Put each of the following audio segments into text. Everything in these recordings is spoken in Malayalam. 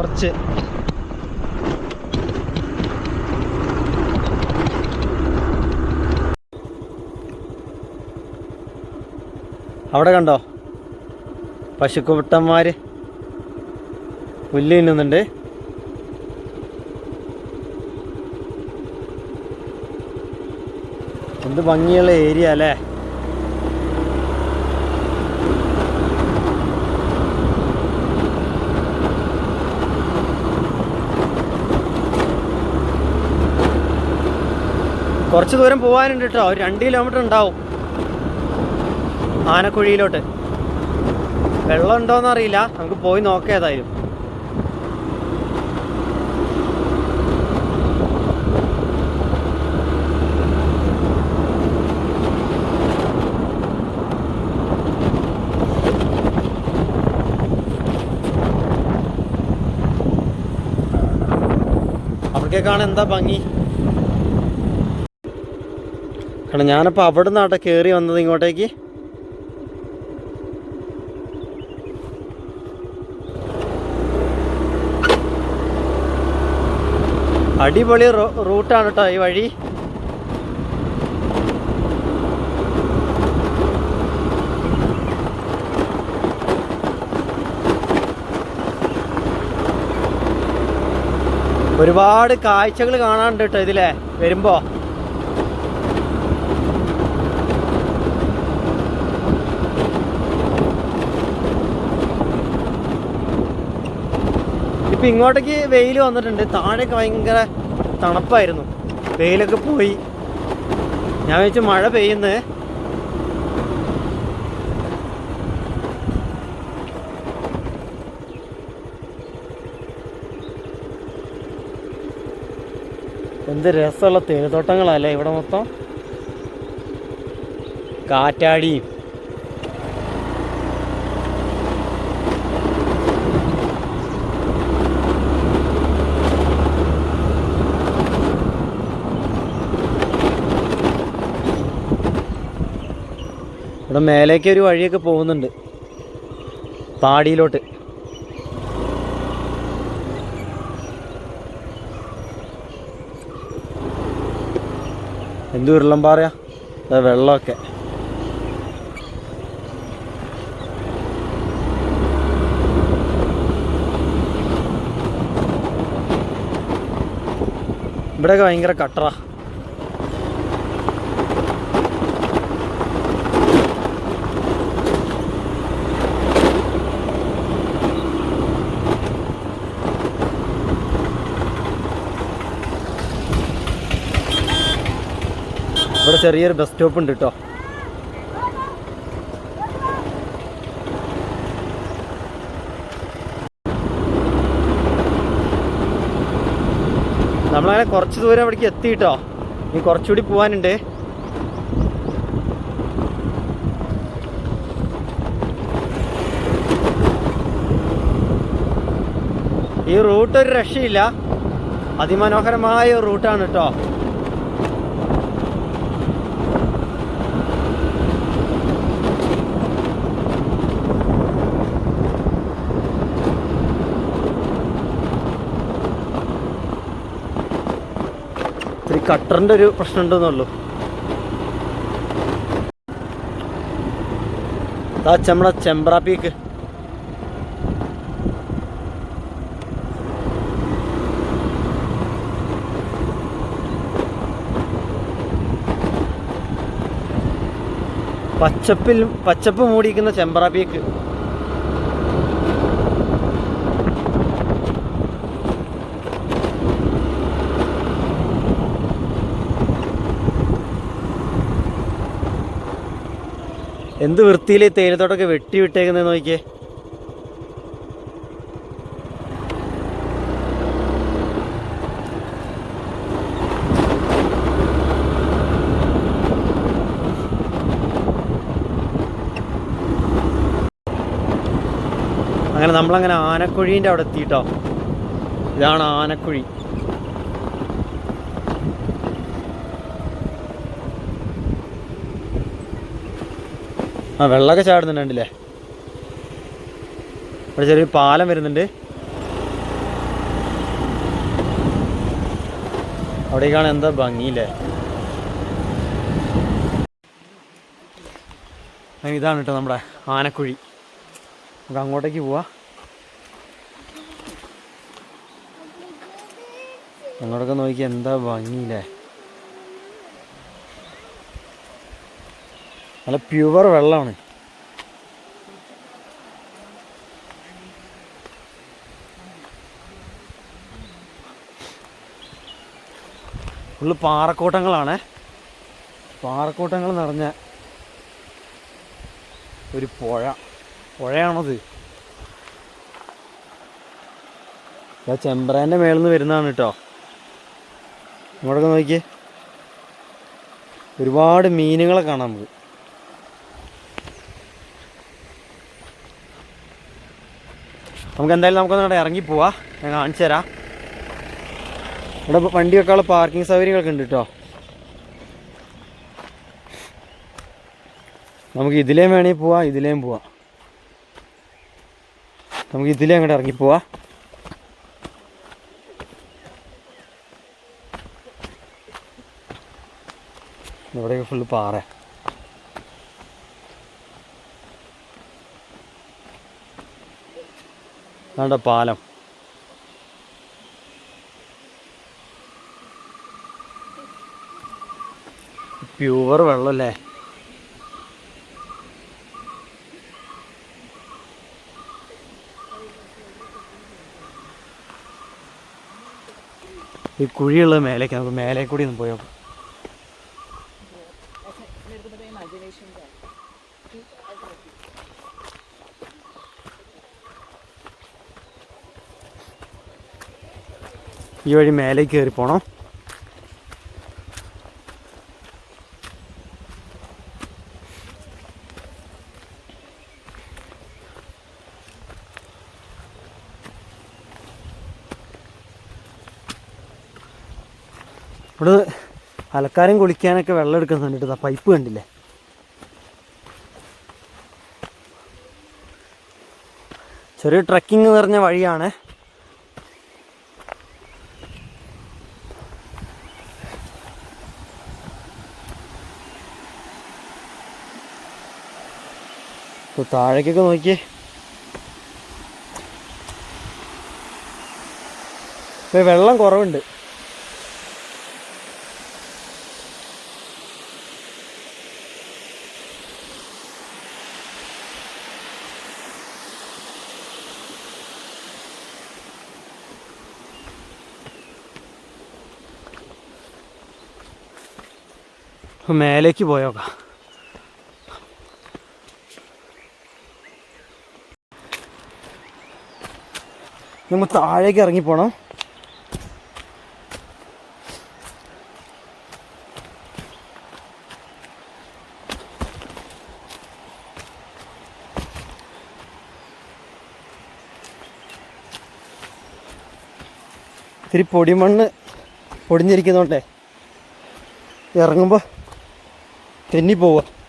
കുറച്ച്. അവിടെ കണ്ടോ? പശുക്കുട്ടന്മാര് പുല്ല് തിന്നുന്നുണ്ട്. എന്ത് ഭംഗിയുള്ള ഏരിയ അല്ലേ? കുറച്ച് ദൂരം പോകാനുണ്ട് കേട്ടോ ഒരു രണ്ട് കിലോമീറ്റർ ഉണ്ടാവും. ആനക്കുഴിയിലോട്ട്. വെള്ളം ഉണ്ടോയെന്ന് അറിയില്ല നമുക്ക് പോയി നോക്കാം ഏതായാലും. അവിടേക്കാണ് എന്താ ഭംഗി? കാരണം ഞാനപ്പോൾ അവിടെ നിന്നാട്ടെ കയറി വന്നത് ഇങ്ങോട്ടേക്ക്. അടിപൊളി റൂട്ടാണ് കേട്ടോ ഈ വഴി. ഒരുപാട് കാഴ്ചകൾ കാണാനുണ്ട് കേട്ടോ ഇതിലെ വരുമ്പോ. ഇപ്പൊ ഇങ്ങോട്ടേക്ക് വെയിൽ വന്നിട്ടുണ്ട്. താഴേക്ക് ഭയങ്കര തണുപ്പായിരുന്നു. വെയിലൊക്കെ പോയി. ഞാൻ വെച്ച് മഴ പെയ്യുന്നത് എന്ത് രസമുള്ള തേനുതോട്ടങ്ങളല്ലേ ഇവിടെ മൊത്തം? കാറ്റാടിയും ഇവിടെ മേലേക്ക് ഒരു വഴിയൊക്കെ പോകുന്നുണ്ട്. പാടിയിലോട്ട്. എന്തു ഉരുളം പാറയാ? വെള്ളമൊക്കെ. ഇവിടെയൊക്കെ ഭയങ്കര കട്ടറ. ചെറിയൊരു ബസ് സ്റ്റോപ്പ് ഉണ്ട് കേട്ടോ നമ്മളങ്ങനെ കുറച്ച് ദൂരം അവിടേക്ക് എത്തി കേട്ടോ ഇനി കുറച്ചുകൂടി പോകാനുണ്ട് ഈ റൂട്ട് ഒരു രക്ഷയില്ല. അതിമനോഹരമായ റൂട്ടാണ് കേട്ടോ ഇത്തിരി കട്ടറിന്റെ ഒരു പ്രശ്നം ഉണ്ടെന്നുള്ളൂ നമ്മളെ ചെമ്പ്ര പീക്ക്. പച്ചപ്പിൽ പച്ചപ്പ് മൂടിയിരിക്കുന്ന ചെമ്പ്ര പീക്ക്. എന്ത് വൃത്തിയിൽ തേയിലത്തോട്ടൊക്കെ വെട്ടി വിട്ടേക്കുന്നത് നോക്കിയേ? അങ്ങനെ നമ്മളങ്ങനെ ആനക്കുഴീന്റെ അവിടെ എത്തിയിട്ടോ? ഇതാണ് ആനക്കുഴി. ആ വെള്ളമൊക്കെ ചാടുന്നുണ്ടല്ലേ അവിടെ ചെറിയ പാലം വരുന്നുണ്ട്. അവിടേക്കാണ് എന്താ ഭംഗിയില്ലേ? ഇതാണ് കേട്ടോ നമ്മുടെ ആനക്കുഴി. നമുക്ക് അങ്ങോട്ടേക്ക് പോവാ. അങ്ങോട്ടൊക്കെ നോക്കി എന്താ ഭംഗിയില്ലേ? നല്ല പ്യുവർ വെള്ളമാണ്. ഫുള്ള് പാറക്കൂട്ടങ്ങളാണ്. പാറക്കൂട്ടങ്ങൾ നിറഞ്ഞ ഒരു പുഴ. പുഴയാണത്. ചെമ്പ്രാന്റെ മേളിൽ നിന്ന് വരുന്നതാണ് കേട്ടോ. ഇങ്ങോട്ടൊക്കെ നോക്കിയേ. ഒരുപാട് മീനുകളെ കാണാം നമുക്ക്. നമുക്ക് എന്തായാലും നമുക്കൊന്ന് ഇറങ്ങി പോവാ ഞാൻ കാണിച്ചു തരാം. ഇവിടെ വണ്ടി വെക്കാനുള്ള പാർക്കിംഗ് സൗകര്യങ്ങളൊക്കെ ഉണ്ട് കേട്ടോ നമുക്ക് ഇതിലേയും വേണമെങ്കിൽ പോവാം ഇതിലേയും പോവാം. നമുക്ക് ഇതിലേ അങ്ങോട്ട് ഇറങ്ങി പോവാ ഇവിടെയൊക്കെ ഫുള്ള് പാറ വേണ്ട പാലം. പ്യുവർ വെള്ളമല്ലേ ഈ കുഴിയുള്ള മേലേക്ക് നമുക്ക് മേലെ കൂടി ഒന്ന് പോയോ ഈ വഴി മേലേക്ക് കയറി പോണം. ഇവിടെ അലക്കാരം കുളിക്കാനൊക്കെ വെള്ളം എടുക്കാൻ ഇതാ പൈപ്പ് കണ്ടില്ലേ? ചെറിയ ട്രക്കിംഗ് നിറഞ്ഞ വഴിയാണ്. ഇപ്പൊ താഴേക്കൊക്കെ നോക്കിയേ. ഇപ്പൊ വെള്ളം കുറവുണ്ട്. മേലേക്ക് പോയോക്കാം. നമ്മൾ താഴേക്ക് ഇറങ്ങി പോണം. ഇത്തിരി പൊടിമണ്ണ് പൊടിഞ്ഞിരിക്കുന്നോണ്ടേ. ഇറങ്ങുമ്പോൾ തെന്നി പോവുക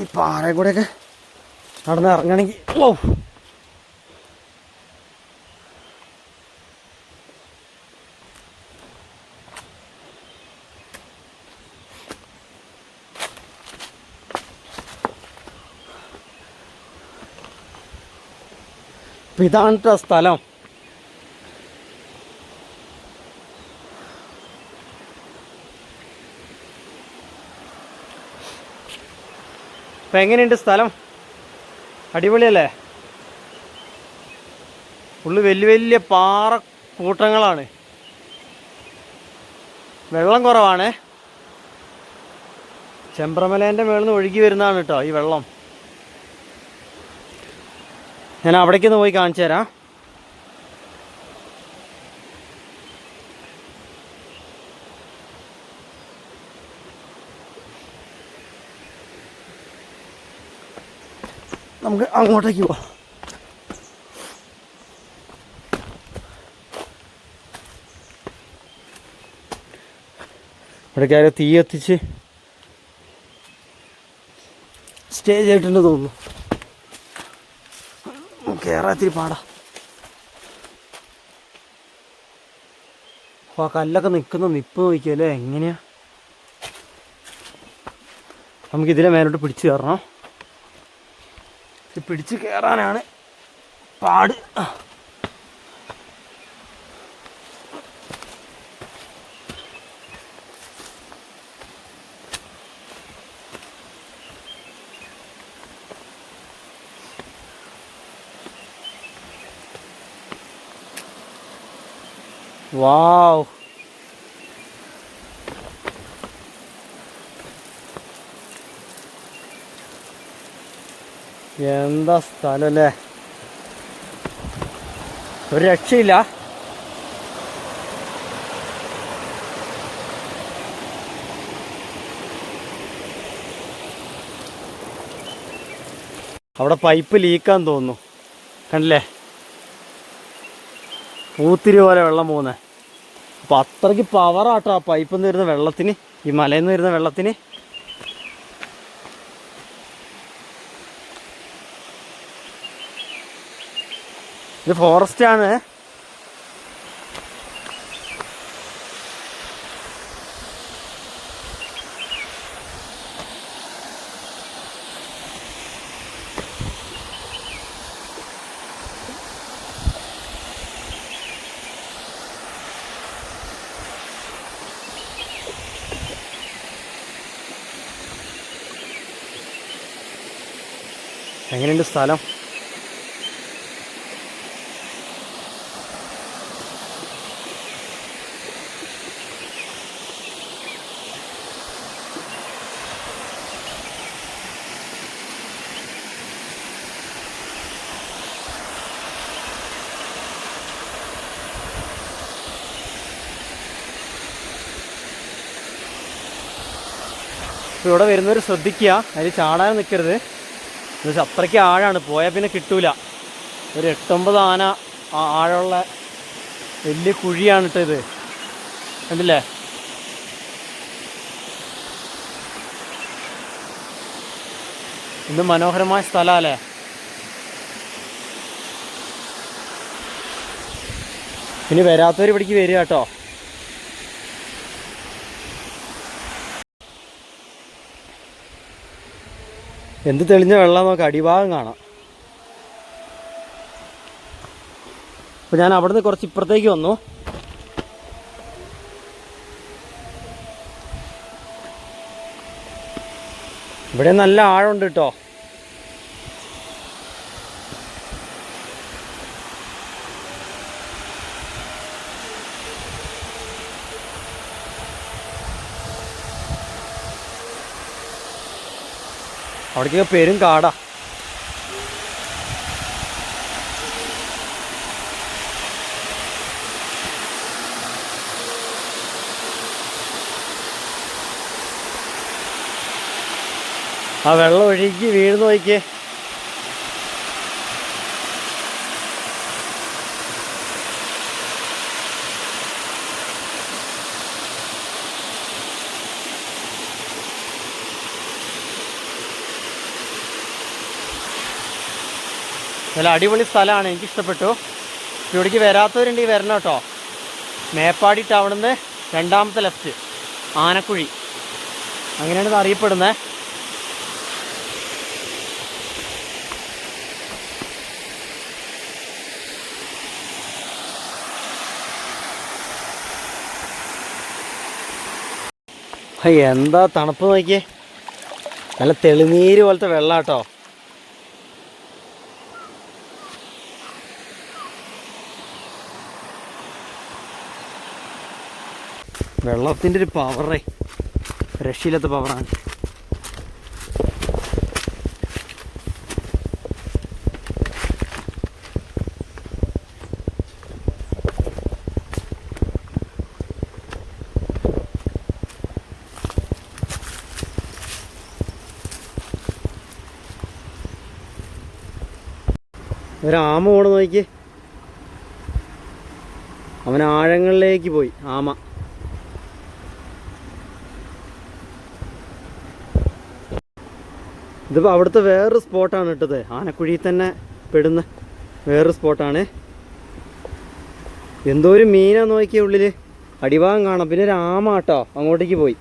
ഈ പാറയിൽ കൂടെയൊക്കെ നടന്ന് ഇറങ്ങണമെങ്കിൽ ഓ ഇതാണ് സ്ഥലം. ഇപ്പം എങ്ങനെയുണ്ട് സ്ഥലം? അടിപൊളിയല്ലേ? ഫുള്ള് വലിയ വലിയ പാറ കൂട്ടങ്ങളാണ് വെള്ളം കുറവാണ്. ചെമ്പ്രമലേന്റെ മേളിൽ നിന്ന് ഒഴുകി വരുന്നതാണ് കേട്ടോ ഈ വെള്ളം. ഞാൻ അവിടേക്കൊന്ന് പോയി കാണിച്ചു തരാം നമുക്ക് അങ്ങോട്ടേക്ക് പോവാം. ഇവിടേക്ക് ആരോ തീ എത്തിച്ച് സ്റ്റേജ് ആയിട്ടുണ്ട് തോന്നുന്നു. കയറാത്തിരി പാടാ. അപ്പോൾ ആ കല്ലൊക്കെ നിൽക്കുന്ന നിപ്പ് നോക്കിയല്ലേ എങ്ങനെയാ? നമുക്ക് ഇതിലെ മേലോട്ട് പിടിച്ചു കയറണം. പിടിച്ച് കയറാനാണ് പാട്. വാവ്. എന്താ സ്ഥലം അല്ലേ? ഒരു രക്ഷയില്ല. അവിടെ പൈപ്പ് ലീക്കാൻ തോന്നുന്നു. കണ്ടില്ലേ? പൂത്തിരി പോലെ വെള്ളം പോകുന്നത് അപ്പം അത്രയ്ക്ക് പവറാട്ടോ ആ പൈപ്പിൽ നിന്ന് വരുന്ന വെള്ളത്തിന് ഈ മലയിൽ നിന്ന് വരുന്ന വെള്ളത്തിന്. ഇത് ഫോറസ്റ്റ് ആണ്. എങ്ങനെയുണ്ട് സ്ഥലം? ഇപ്പോൾ ഇവിടെ വരുന്നവർ ശ്രദ്ധിക്കുക. അതിൽ ചാടാൻ നിൽക്കരുത് എന്നുവെച്ചാൽ അത്രയ്ക്ക് ആഴാണ്. പോയാൽ പിന്നെ കിട്ടൂല. ഒരു എട്ടൊമ്പത് ആന ആഴമുള്ള വലിയ കുഴിയാണ് കേട്ടോ ഇത്. കണ്ടില്ലേ? ഇത് മനോഹരമായ സ്ഥലമല്ലേ ഇനി വരാത്തവർ ഇവിടേക്ക് വരിക കേട്ടോ. എന്ത് തെളിഞ്ഞ വെള്ളം നോക്കാം അടിഭാഗം കാണാം. അപ്പോൾ ഞാൻ അവിടുന്ന് കുറച്ച് ഇപ്പുറത്തേക്ക് വന്നു. ഇവിടെ നല്ല ആഴമുണ്ട് കേട്ടോ അവിടേക്ക് പേരും കാടാ. ആ വെള്ളം ഒഴുകി വീഴുന്ന നോക്കിയേ നല്ല അടിപൊളി സ്ഥലമാണ്. എനിക്കിഷ്ടപ്പെട്ടു ഇവിടേക്ക് വരാത്തവരുണ്ട് ഈ വരണം കേട്ടോ. മേപ്പാടി ടൗണിൽ രണ്ടാമത്തെ ലെഫ്റ്റ് ആനക്കുഴി. അങ്ങനെയാണ് അറിയപ്പെടുന്നത്. എന്താ തണുപ്പ് നോക്കിയേ? നല്ല തെളിനീര് പോലത്തെ വെള്ളാട്ടോ വെള്ളത്തിന്റെ ഒരു പവറേ രക്ഷയില്ലാത്ത പവറാണ് ഒരാമ ഓടുന്ന നോക്കി അവൻ ആഴങ്ങളിലേക്ക് പോയി ആമ. ഇതിപ്പോൾ അവിടുത്തെ വേറൊരു സ്പോട്ടാണ് ഇട്ടത് ആനക്കുഴിയിൽ തന്നെ പെടുന്ന വേറൊരു സ്പോട്ടാണ് എന്തോ ഒരു മീനാ നോക്കിയ ഉള്ളിൽ അടിഭാഗം കാണാം. പിന്നെ ഒരു അങ്ങോട്ടേക്ക് പോയി.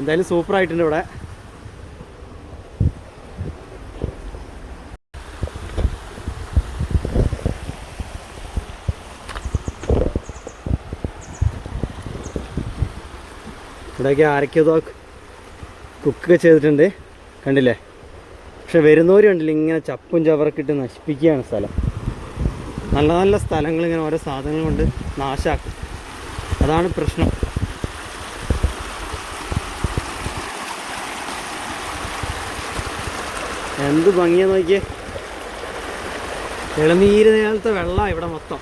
എന്തായാലും സൂപ്പറായിട്ടുണ്ട് ഇവിടെ. ഇവിടെയൊക്കെ ആരൊക്കെയോ കുക്കൊക്കെ ചെയ്തിട്ടുണ്ട്. കണ്ടില്ലേ? പക്ഷെ വരുന്നവർ കണ്ടില്ല ഇങ്ങനെ ചപ്പും ചവറൊക്കെ ഇട്ട് നശിപ്പിക്കുകയാണ് സ്ഥലം. നല്ല നല്ല സ്ഥലങ്ങൾ ഇങ്ങനെ ഓരോ സാധനങ്ങൾ കൊണ്ട് നാശാക്കും. അതാണ് പ്രശ്നം. എന്ത് ഭംഗിയാ നോക്കിയേ. ഇളനീര് നേരത്തെ വെള്ളമാണ് ഇവിടെ മൊത്തം.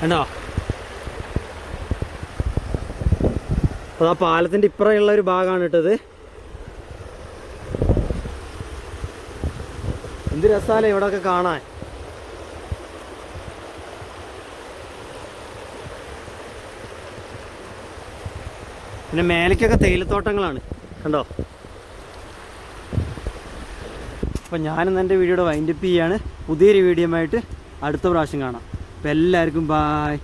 കണ്ടോ? അപ്പോൾ ആ പാലത്തിന്റെ ഇപ്പുറമുള്ള ഒരു ഭാഗമാണ് ഇട്ടത്. എന്ത് രസാലേ ഇവിടെയൊക്കെ കാണാൻ. പിന്നെ മേലേക്കൊക്കെ തേയിലത്തോട്ടങ്ങളാണ്. കണ്ടോ? അപ്പം ഞാനിന്ന് എന്റെ വീഡിയോയുടെ വൈൻഡപ്പ് ചെയ്യാണ്. പുതിയൊരു വീഡിയോ ആയിട്ട് അടുത്ത പ്രാവശ്യം കാണാം. അപ്പം എല്ലാവർക്കും ബായ്